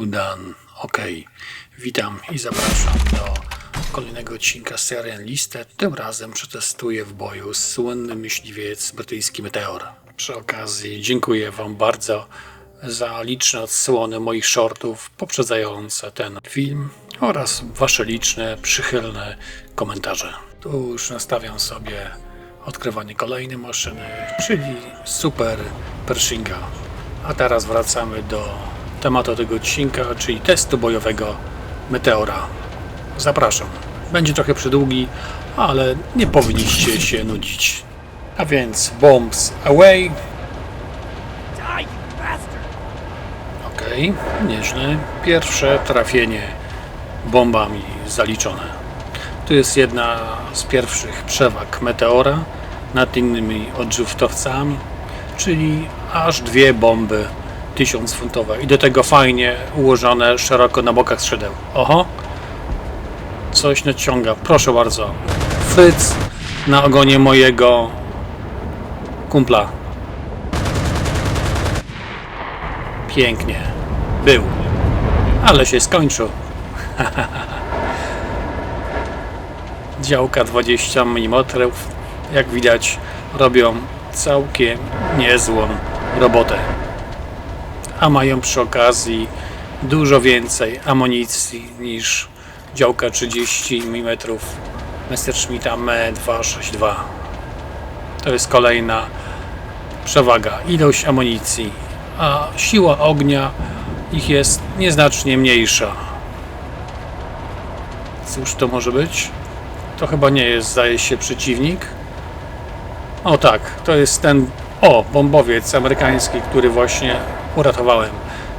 Udan. Ok. Witam i zapraszam do kolejnego odcinka z Syrian Listed. Tym razem przetestuję w boju słynny myśliwiec brytyjski Meteor. Przy okazji dziękuję Wam bardzo za liczne odsłony moich shortów poprzedzające ten film oraz Wasze liczne, przychylne komentarze. Tu już nastawiam sobie odkrywanie kolejnej maszyny, czyli Super Pershinga. A teraz wracamy do tematu tego odcinka, czyli testu bojowego Meteora. Zapraszam. Będzie trochę przydługi, ale nie powinniście się nudzić. A więc bombs away. Okej, nieźle. Pierwsze trafienie bombami zaliczone. To jest jedna z pierwszych przewag Meteora nad innymi odżywtowcami, czyli aż dwie bomby tysiącfuntowe i do tego fajnie ułożone szeroko na bokach skrzydeł. Oho, coś nadciąga, proszę bardzo. Fryc na ogonie mojego kumpla. Pięknie. Był. Ale się skończył. Działka 20 mm. Jak widać, robią całkiem niezłą robotę. A mają przy okazji dużo więcej amunicji niż działka 30 mm Messerschmitta ME 262. To jest kolejna przewaga. Ilość amunicji, a siła ognia ich jest nieznacznie mniejsza. Cóż to może być? To chyba nie jest, zdaje się, przeciwnik. O tak, to jest ten, o, bombowiec amerykański, który właśnie uratowałem.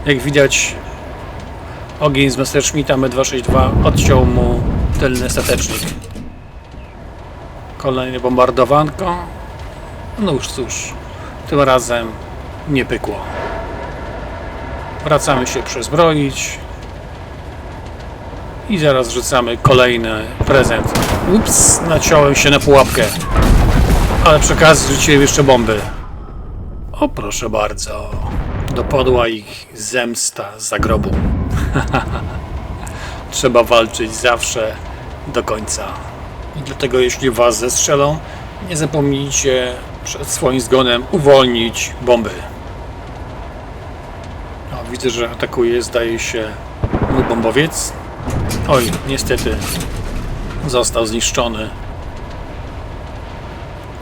Jak widać, ogień z Messerschmitta M262 odciął mu tylny statecznik. Kolejne bombardowanko. No już cóż, tym razem nie pykło. Wracamy się przezbroić. I zaraz rzucamy kolejny prezent. Ups, naciąłem się na pułapkę. Ale przy okazji rzuciłem jeszcze bomby. O proszę bardzo. Dopadła ich zemsta z zagrobu. Trzeba walczyć zawsze do końca. I dlatego jeśli was zestrzelą, nie zapomnijcie przed swoim zgonem uwolnić bomby. O, widzę, że atakuje, zdaje się, mój bombowiec. Oj, niestety został zniszczony.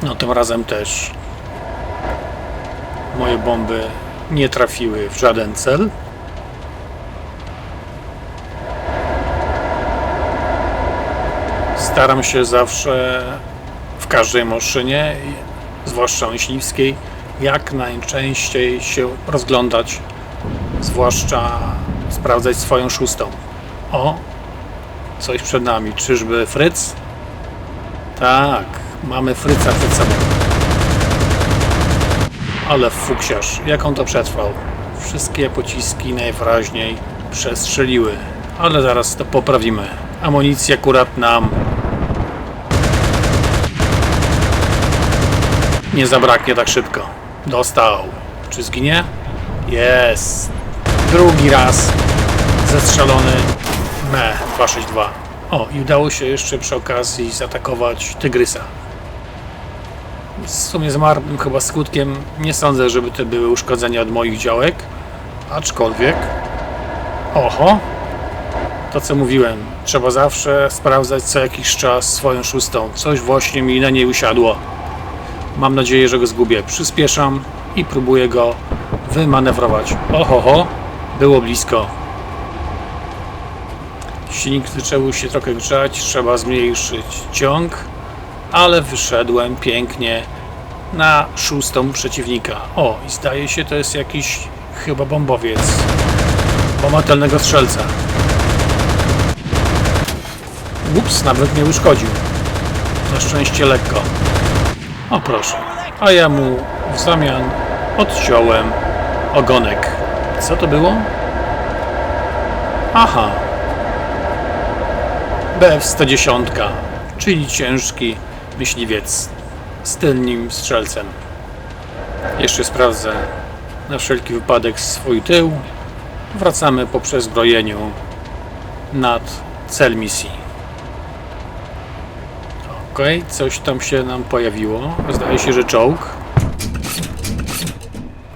No tym razem też moje bomby nie trafiły w żaden cel. Staram się zawsze w każdej maszynie, zwłaszcza myśliwskiej, jak najczęściej się rozglądać, zwłaszcza sprawdzać swoją szóstą. O, coś przed nami. Czyżby Fryc? Tak, mamy Fryca przed sobą. Ale fuksiarz, jak on to przetrwał? Wszystkie pociski najwyraźniej przestrzeliły, ale zaraz to poprawimy. Amunicji akurat nam nie zabraknie tak szybko. Dostał. Czy zginie? Jest. Drugi raz zestrzelony Me 262. O, i udało się jeszcze przy okazji zaatakować Tygrysa. W sumie z marnym chyba skutkiem nie sądzę, żeby to były uszkodzenia od moich działek. Aczkolwiek. Oho! To co mówiłem, trzeba zawsze sprawdzać co jakiś czas swoją szóstą. Coś właśnie mi na niej usiadło. Mam nadzieję, że go zgubię. Przyspieszam i próbuję go wymanewrować. Ohoho! Było blisko. Silnik zaczął się trochę grzać, trzeba zmniejszyć ciąg, ale wyszedłem pięknie na szóstą przeciwnika. O, i zdaje się, to jest jakiś chyba bombowiec bomatelnego strzelca. Ups, nawet mnie uszkodził. Na szczęście lekko. O proszę. A ja mu w zamian odciąłem ogonek. Co to było? Aha, BF-110, czyli ciężki myśliwiec z tylnym strzelcem. Jeszcze sprawdzę na wszelki wypadek swój tył. wracamy po przezbrojeniu nad cel misji. Okej, coś tam się nam pojawiło. Zdaje się, że czołg.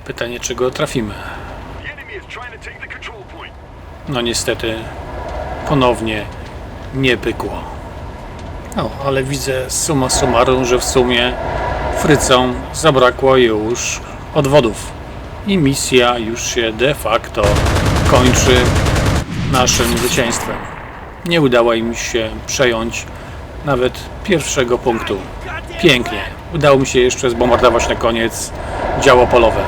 Pytanie, czy go trafimy. No niestety ponownie nie pykło. No, ale widzę summa summarum, że w sumie Frycom zabrakło już odwodów. I misja już się de facto kończy naszym zwycięstwem. Nie udało im się przejąć nawet pierwszego punktu. Pięknie. Udało mi się jeszcze zbombardować na koniec działo polowe.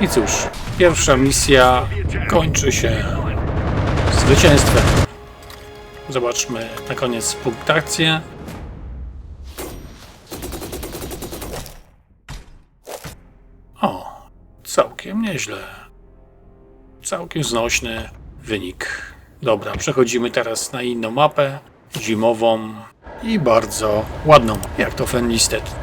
I cóż, pierwsza misja kończy się zwycięstwem. Zobaczmy na koniec punktację. O, całkiem nieźle. Całkiem znośny wynik. Dobra, przechodzimy teraz na inną mapę, zimową i bardzo ładną, jak to Fenlisted.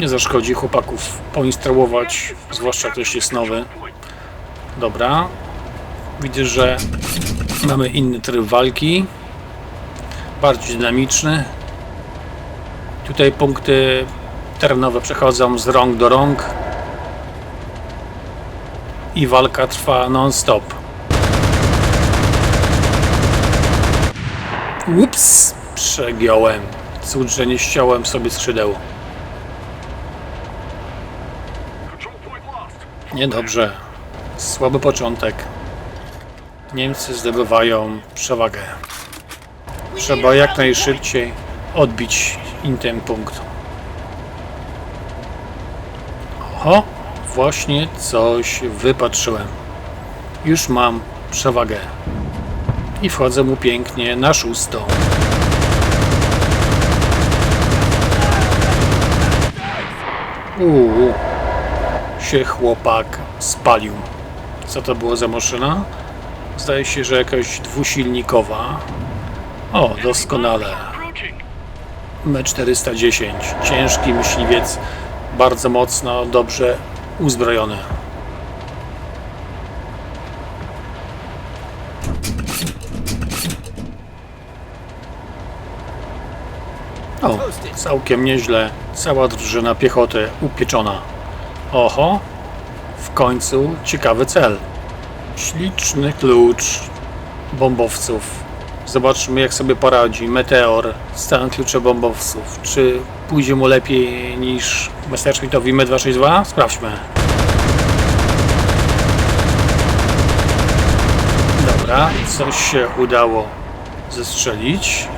Nie zaszkodzi chłopaków poinstruować, zwłaszcza ktoś jest nowy. Dobra. Widzę, że mamy inny tryb walki. Bardziej dynamiczny. Tutaj punkty terenowe przechodzą z rąk do rąk. I walka trwa non-stop. Ups! Przegiąłem. Cud, że nie ściąłem sobie skrzydeł. Niedobrze. Słaby początek. Niemcy zdobywają przewagę. Trzeba jak najszybciej odbić im ten punkt. Oho, właśnie coś wypatrzyłem. Już mam przewagę. I wchodzę mu pięknie na szóstą. Uuu się chłopak spalił. Co to było za maszyna? Zdaje się, że jakaś dwusilnikowa. O, doskonale. Approaching. M410. Ciężki myśliwiec, bardzo mocno, dobrze uzbrojony. O, całkiem nieźle. Cała drużyna piechoty upieczona. Oho, w końcu ciekawy cel. Śliczny klucz bombowców. Zobaczmy, jak sobie poradzi Meteor, stan klucze bombowców. Czy pójdzie mu lepiej niż Messerschmittowi M262? Sprawdźmy. Dobra, coś się udało zestrzelić.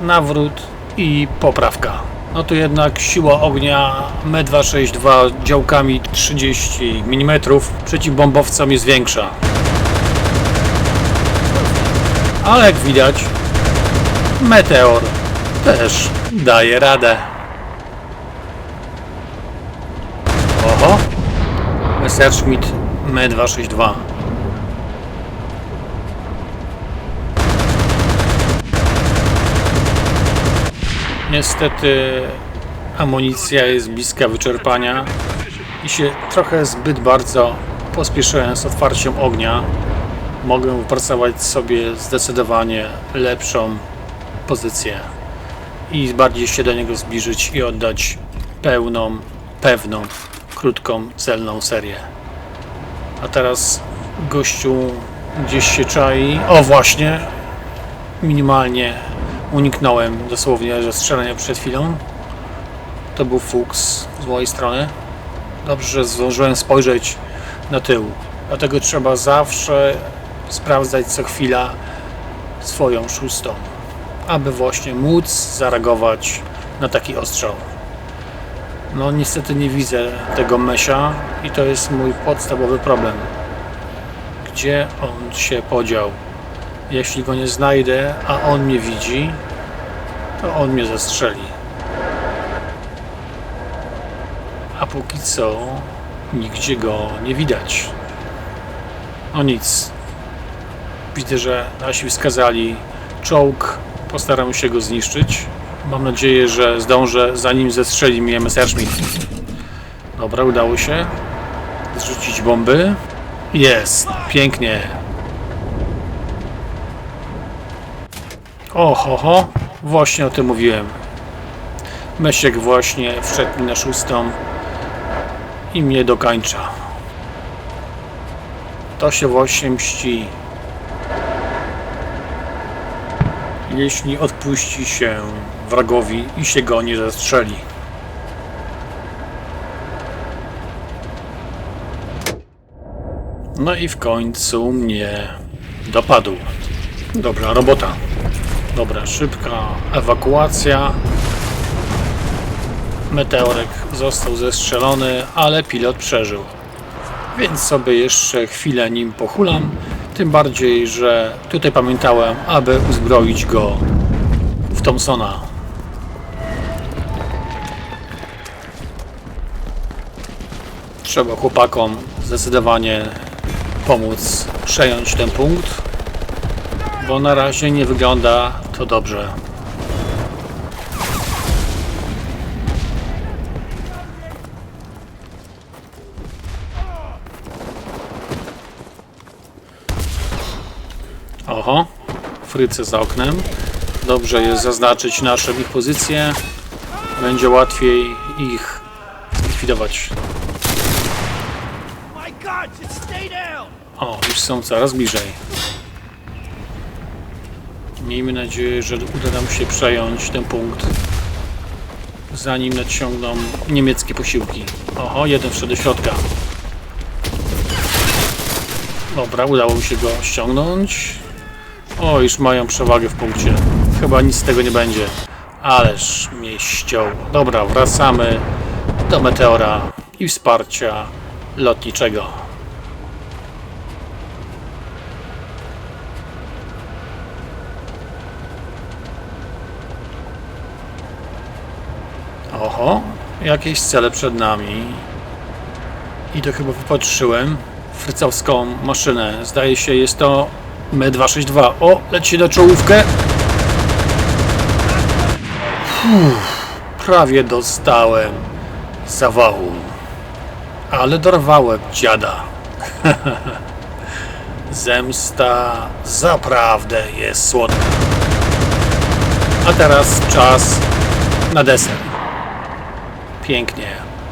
Nawrót i poprawka. No tu jednak siła ognia M262 działkami 30 mm przeciwbombowcom jest większa. Ale jak widać, Meteor też daje radę. Oho, Messerschmitt M262. Niestety amunicja jest bliska wyczerpania i się trochę zbyt bardzo pospieszyłem z otwarciem ognia. Mogę wypracować sobie zdecydowanie lepszą pozycję i bardziej się do niego zbliżyć i oddać pełną, pewną, krótką, celną serię. A teraz gościu gdzieś się czai. O właśnie, minimalnie uniknąłem dosłownie zastrzelenia przed chwilą. To był fuks z mojej strony. Dobrze, że zdążyłem spojrzeć na tył. Dlatego trzeba zawsze sprawdzać co chwila swoją szóstą, aby właśnie móc zareagować na taki ostrzał. No niestety nie widzę tego mesia i to jest mój podstawowy problem. Gdzie on się podział? Jeśli go nie znajdę, a on mnie widzi, to on mnie zastrzeli. A póki co nigdzie go nie widać. No nic. Widzę, że nasi wskazali czołg. Postaram się go zniszczyć. Mam nadzieję, że zdążę zanim zestrzeli mnie Messerschmitt. Dobra, udało się. Zrzucić bomby. Jest, pięknie. O, ho, ho. Właśnie o tym mówiłem. Mesiek właśnie wszedł mi na szóstą i mnie dokańcza. To się właśnie mści. Jeśli odpuści się wrogowi i się go nie zastrzeli. No i w końcu mnie dopadł. Dobra robota. Dobra, szybka ewakuacja. Meteorek został zestrzelony, ale pilot przeżył. Więc sobie jeszcze chwilę nim pochulam. Tym bardziej, że tutaj pamiętałem, aby uzbroić go w Thompsona. Trzeba chłopakom zdecydowanie pomóc przejąć ten punkt, bo na razie nie wygląda to dobrze. Oho, frycy za oknem. Dobrze jest zaznaczyć naszą ich pozycję. Będzie łatwiej ich zlikwidować. O, już są coraz bliżej. Miejmy nadzieję, że uda nam się przejąć ten punkt, zanim nadciągną niemieckie posiłki. Oho, jeden wszedł do środka. Dobra, udało mi się go ściągnąć. O, już mają przewagę w punkcie. Chyba nic z tego nie będzie. Ależ mnie ściął. Dobra, wracamy do Meteora i wsparcia lotniczego. Oho, jakieś cele przed nami. I to chyba wypatrzyłem. Frycowską maszynę. Zdaje się, jest to Me-262. O, leci na czołówkę. Uff, prawie dostałem zawału. Ale dorwałem dziada. Zemsta zaprawdę jest słodka. A teraz czas na deser. Pięknie.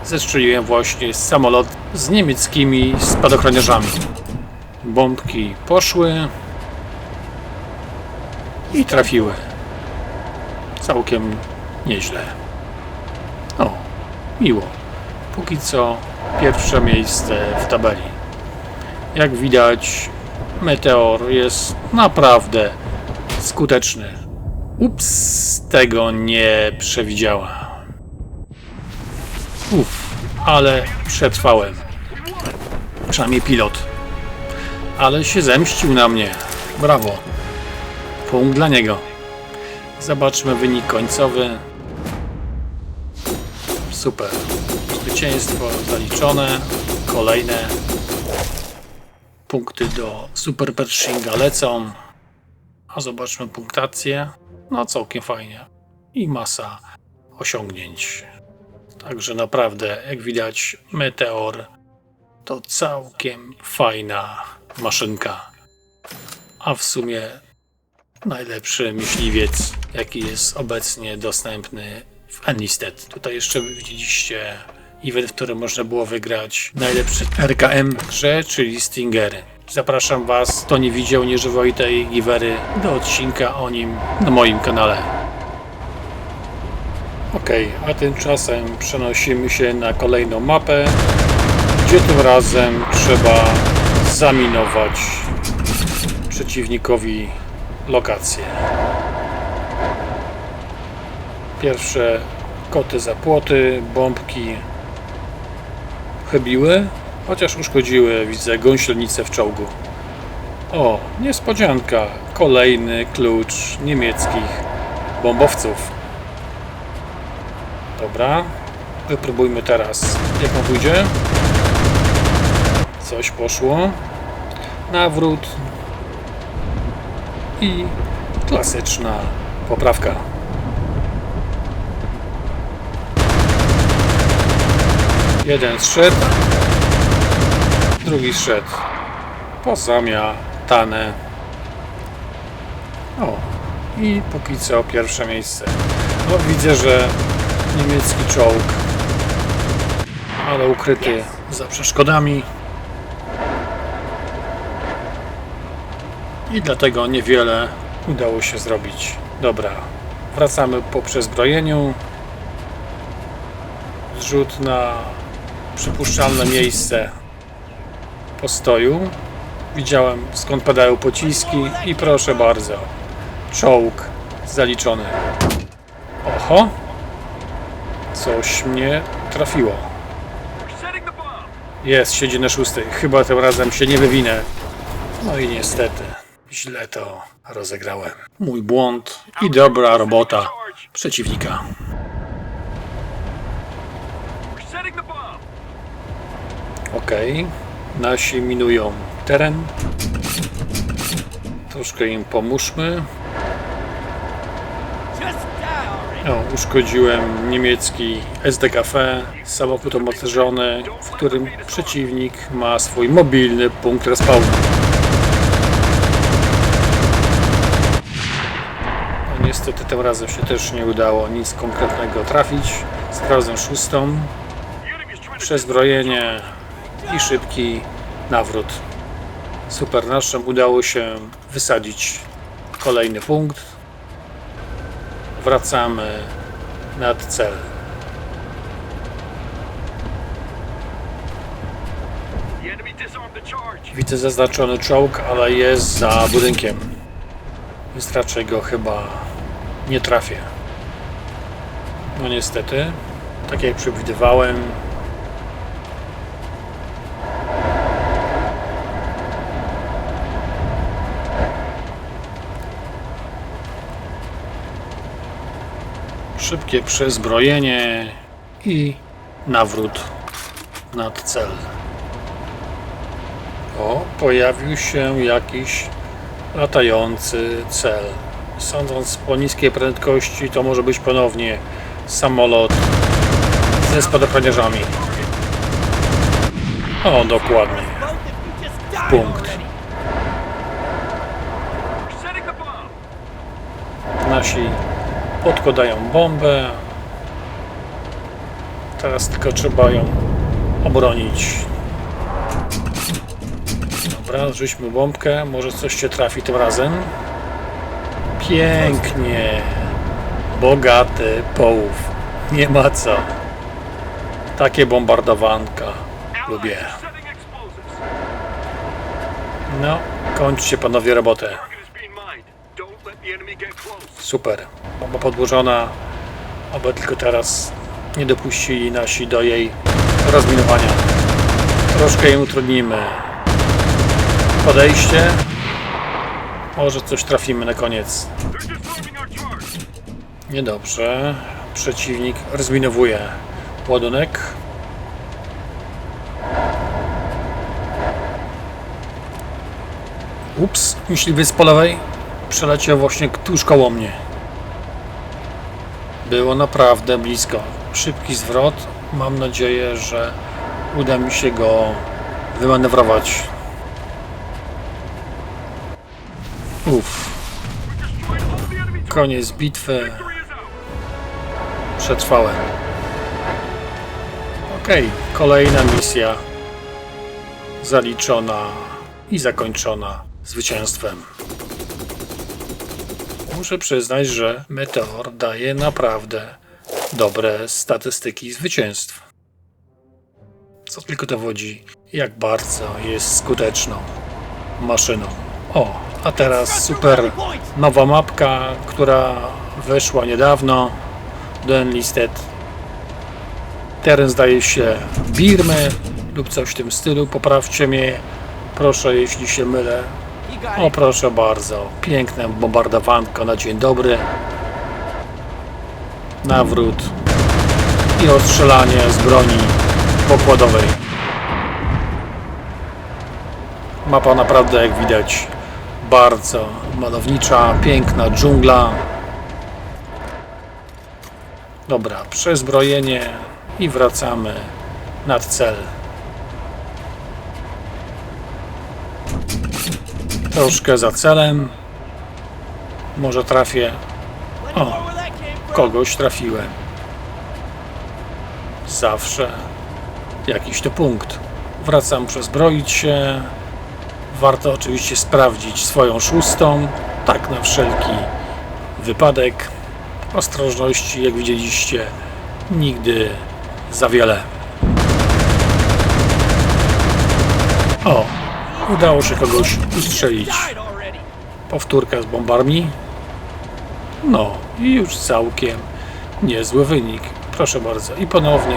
Zestrzeliłem właśnie samolot z niemieckimi spadochroniarzami. Bombki poszły i trafiły. Całkiem nieźle. O, miło. Póki co pierwsze miejsce w tabeli. Jak widać, meteor jest naprawdę skuteczny. Ups, tego nie przewidziała. Uff, ale przetrwałem. Przynajmniej pilot. Ale się zemścił na mnie. Brawo. Punkt dla niego. Zobaczmy wynik końcowy. Super. Zwycięstwo zaliczone. Kolejne punkty do Super Pershinga lecą. A zobaczmy punktację. No całkiem fajnie. I masa osiągnięć. Także naprawdę, jak widać, Meteor to całkiem fajna maszynka. A w sumie najlepszy myśliwiec, jaki jest obecnie dostępny w Enlisted. Tutaj jeszcze widzieliście event, w którym można było wygrać najlepszy RKM w grze, czyli Stingery. Zapraszam Was, kto nie widział nieżywojtej givery, do odcinka o nim na moim kanale. Ok, a tymczasem przenosimy się na kolejną mapę, gdzie tym razem trzeba zaminować przeciwnikowi lokację. Pierwsze koty za płoty, bombki chybiły, chociaż uszkodziły, widzę, gąsienicę w czołgu. O, niespodzianka, kolejny klucz niemieckich bombowców. Dobra, wypróbujmy teraz, jak on pójdzie. Coś poszło. Nawrót. I klasyczna poprawka. Jeden zszedł, drugi zszedł. Pozamiatane. O, i póki co pierwsze miejsce. No widzę, że niemiecki czołg, ale ukryty za przeszkodami. I dlatego niewiele udało się zrobić. Dobra, wracamy po przezbrojeniu. Zrzut na przypuszczalne miejsce postoju. Widziałem skąd padają pociski i proszę bardzo, czołg zaliczony. Oho, coś mnie trafiło. Jest, siedzi na szóstej. Chyba tym razem się nie wywinę. No i niestety, źle to rozegrałem. Mój błąd i dobra robota przeciwnika. Okej, nasi minują teren. Troszkę im pomóżmy. Just die already. O, uszkodziłem niemiecki SDKF, samochód omocerzony, w którym przeciwnik ma swój mobilny punkt respawnu. No, niestety tym razem się też nie udało nic konkretnego trafić. Sprawdzę szóstą. Przezbrojenie i szybki nawrót. Super, naszym udało się wysadzić kolejny punkt. Wracamy nad cel. Widzę zaznaczony czołg, ale jest za budynkiem. Więc raczej go chyba nie trafię. No niestety, tak jak przewidywałem, szybkie przezbrojenie i nawrót nad cel. O, pojawił się jakiś latający cel. Sądząc po niskiej prędkości, to może być ponownie samolot ze spadochroniarzami. O, dokładnie. Punkt. Nasi podkładają bombę. Teraz tylko trzeba ją obronić. Dobra, rzućmy bombkę. Może coś się trafi tym razem. Pięknie. Bogaty połów. Nie ma co. Takie bombardowanka. Lubię. No, kończcie panowie robotę. Super. Bomba podłożona. Oby tylko teraz nie dopuścili nasi do jej rozminowania. Troszkę im utrudnimy. Podejście. Może coś trafimy na koniec. Niedobrze. Przeciwnik rozminowuje ładunek. Ups, myśliwiec po lewej przeleciał właśnie tuż koło mnie. Było naprawdę blisko. Szybki zwrot. Mam nadzieję, że uda mi się go wymanewrować. Uff, koniec bitwy. Przetrwałem. Okej, kolejna misja zaliczona i zakończona zwycięstwem. Muszę przyznać, że Meteor daje naprawdę dobre statystyki zwycięstw. Co tylko dowodzi, jak bardzo jest skuteczną maszyną. O, a teraz super nowa mapka, która weszła niedawno do Enlisted. Teren zdaje się Birmy lub coś w tym stylu. Poprawcie mnie, proszę, jeśli się mylę. O, proszę bardzo. Piękne bombardowanko na dzień dobry. Nawrót i ostrzelanie z broni pokładowej. Mapa naprawdę, jak widać, bardzo malownicza, piękna dżungla. Dobra, przezbrojenie i wracamy nad cel. Troszkę za celem. Może trafię. O. Kogoś trafiłem. Zawsze jakiś to punkt. Wracam przezbroić się. Warto oczywiście sprawdzić swoją szóstą. Tak na wszelki wypadek. Ostrożności, jak widzieliście, nigdy za wiele. O, udało się kogoś ustrzelić. Powtórka z bombami. No i już całkiem niezły wynik. Proszę bardzo. I ponownie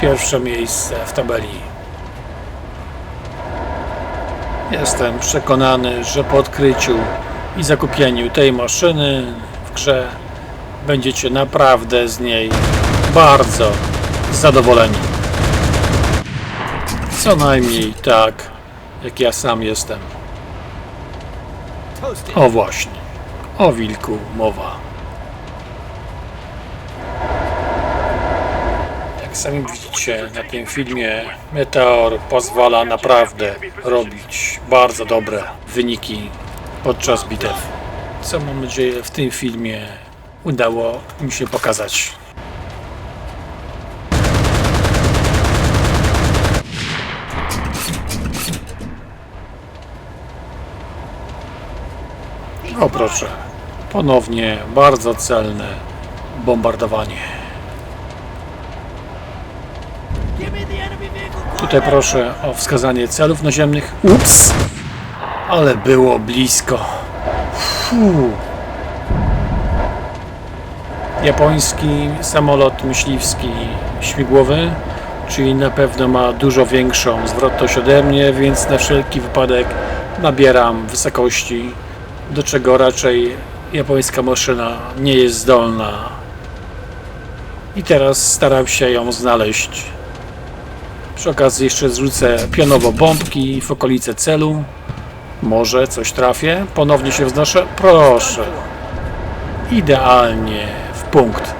pierwsze miejsce w tabeli. Jestem przekonany, że po odkryciu i zakupieniu tej maszyny w grze będziecie naprawdę z niej bardzo zadowoleni. Co najmniej tak, jak ja sam jestem. O właśnie, o wilku mowa. Jak sami widzicie na tym filmie, Meteor pozwala naprawdę robić bardzo dobre wyniki podczas bitew. Co mam nadzieję w tym filmie udało mi się pokazać. O proszę, ponownie bardzo celne bombardowanie. Tutaj proszę o wskazanie celów naziemnych. Ups! Ale było blisko. Fuh. Japoński samolot myśliwski śmigłowy, czyli na pewno ma dużo większą zwrotność ode mnie, więc na wszelki wypadek nabieram wysokości, do czego raczej japońska maszyna nie jest zdolna. I teraz staram się ją znaleźć. Przy okazji jeszcze zrzucę pionowo bombki w okolice celu. Może coś trafię. Ponownie się wznoszę. Proszę. Idealnie w punkt.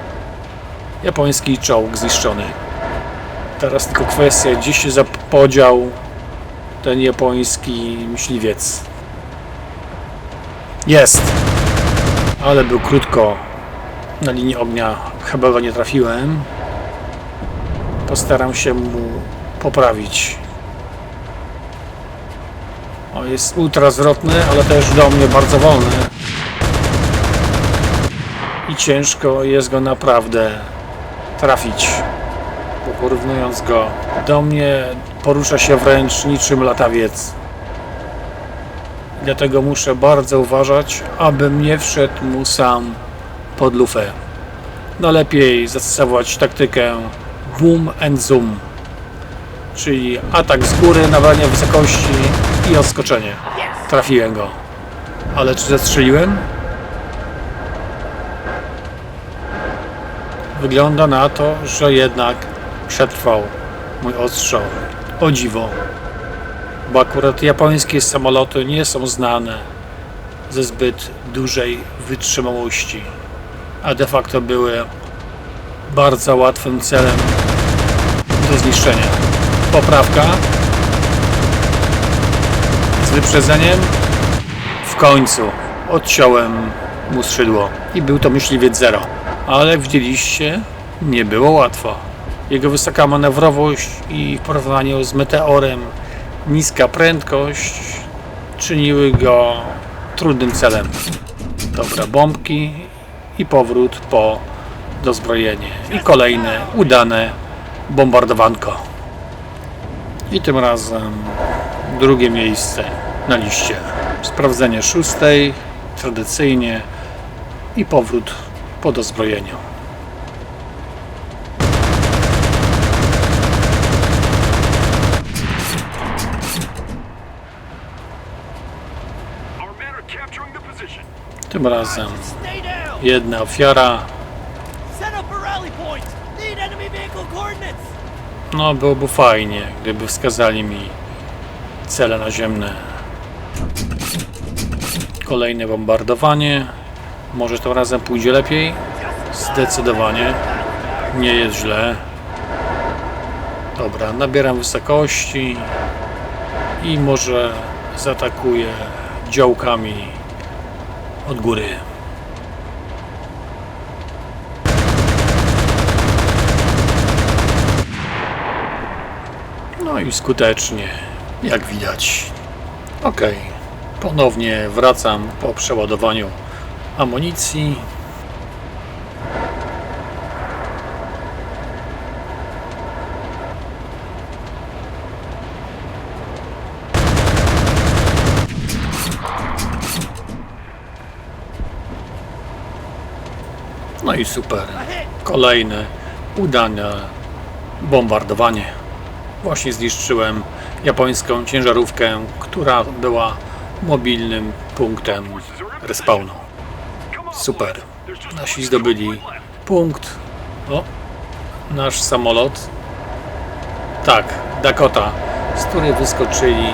Japoński czołg zniszczony. Teraz tylko kwestia, gdzie się zapodział ten japoński myśliwiec. Jest! Ale był krótko na linii ognia. Chyba go nie trafiłem. Postaram się mu poprawić. O, jest ultrazwrotny, ale też do mnie bardzo wolny. I ciężko jest go naprawdę trafić. Bo porównując go do mnie, porusza się wręcz niczym latawiec. Dlatego muszę bardzo uważać, abym nie wszedł mu sam pod lufę. No lepiej zastosować taktykę boom and zoom, czyli atak z góry, nabranie wysokości i odskoczenie. Trafiłem go. Ale czy zastrzeliłem? Wygląda na to, że jednak przetrwał mój ostrzał. O dziwo. Bo akurat japońskie samoloty nie są znane ze zbyt dużej wytrzymałości, a de facto były bardzo łatwym celem do zniszczenia. Poprawka z wyprzedzeniem. W końcu odciąłem mu skrzydło i był to myśliwiec zero. Ale widzieliście, nie było łatwo. Jego wysoka manewrowość i w porównaniu z meteorem niska prędkość czyniły go trudnym celem. Dobra, bombki i powrót po dozbrojenie. I kolejne udane bombardowanko. I tym razem drugie miejsce na liście. Sprawdzenie szóstej, tradycyjnie i powrót po dozbrojeniu. Tym razem jedna ofiara. No, byłoby fajnie, gdyby wskazali mi cele naziemne. Kolejne bombardowanie. Może tym razem pójdzie lepiej? Zdecydowanie. Nie jest źle. Dobra, nabieram wysokości i może zaatakuję działkami od góry. No i skutecznie, jak widać. Ok, ponownie wracam po przeładowaniu amunicji. No i super. Kolejne udane bombardowanie. Właśnie zniszczyłem japońską ciężarówkę, która była mobilnym punktem respawnu. Super. Nasi zdobyli punkt. O, nasz samolot. Tak, Dakota, z której wyskoczyli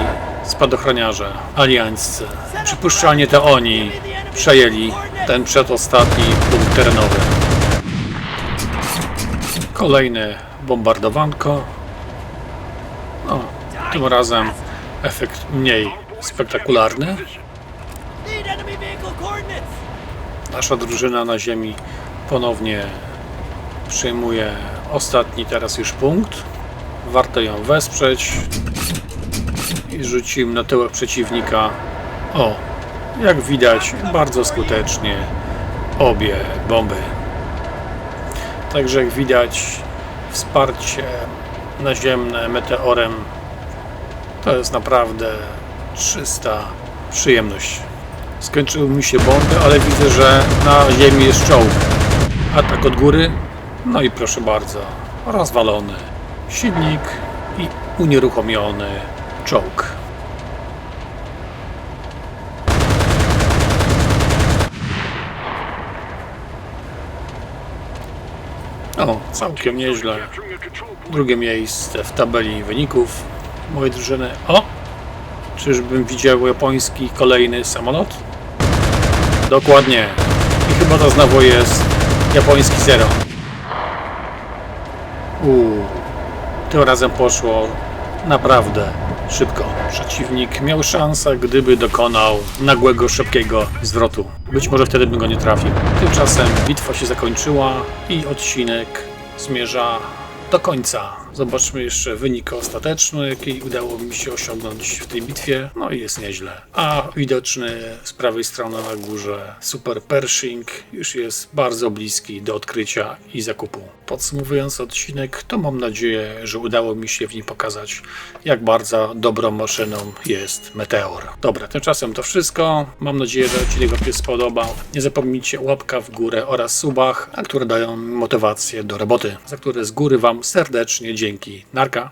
spadochroniarze alianccy. Przypuszczalnie to oni przejęli ten przedostatni punkt terenowy. Kolejne bombardowanko. No, tym razem efekt mniej spektakularny. Nasza drużyna na ziemi ponownie przyjmuje ostatni teraz już punkt. Warto ją wesprzeć. I rzucimy na tyłek przeciwnika. O, jak widać, bardzo skutecznie obie bomby. Także jak widać, wsparcie naziemne meteorem to jest naprawdę czysta przyjemność. Skończyły mi się bomby, ale widzę, że na ziemi jest czołg. Atak od góry. No i proszę bardzo, rozwalony silnik i unieruchomiony czołg. O, całkiem nieźle. Drugie miejsce w tabeli wyników mojej drużyny. O! Czyżbym widział japoński kolejny samolot? Dokładnie. I chyba to znowu jest japoński zero. Uuu. Tym razem poszło naprawdę szybko. Przeciwnik miał szansę, gdyby dokonał nagłego, szybkiego zwrotu. Być może wtedy bym go nie trafił. Tymczasem bitwa się zakończyła i odcinek zmierza do końca. Zobaczmy jeszcze wynik ostateczny, jaki udało mi się osiągnąć w tej bitwie. No i jest nieźle. A widoczny z prawej strony na górze Super Pershing już jest bardzo bliski do odkrycia i zakupu. Podsumowując odcinek, to mam nadzieję, że udało mi się w nim pokazać, jak bardzo dobrą maszyną jest Meteor. Dobra, tymczasem to wszystko. Mam nadzieję, że odcinek Wam się spodobał. Nie zapomnijcie łapka w górę oraz subach, a które dają motywację do roboty, za które z góry Wam serdecznie dzięki. Narka!